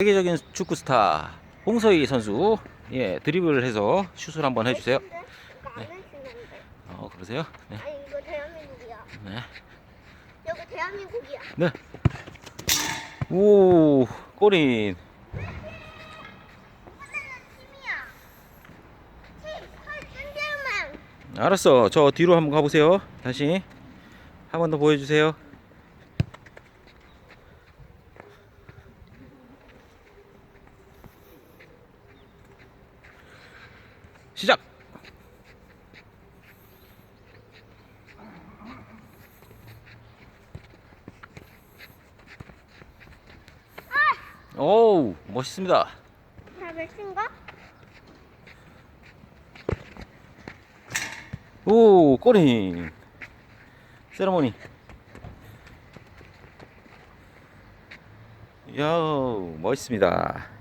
세계적인 축구 스타 홍서희 선수 예 드리블을 해서 슛을 한번 해주세요. 안 해주는데. 어 그러세요? 네. 아니 이거 대한민국이야. 네. 여기 대한민국이야. 네. 오 설준재만. 알았어. 저 뒤로 한번 가보세요. 다시 한 번 더 보여주세요. 시작. 오우 멋있습니다. 다 몇인가? 오 꼬린 세레모니 야 멋있습니다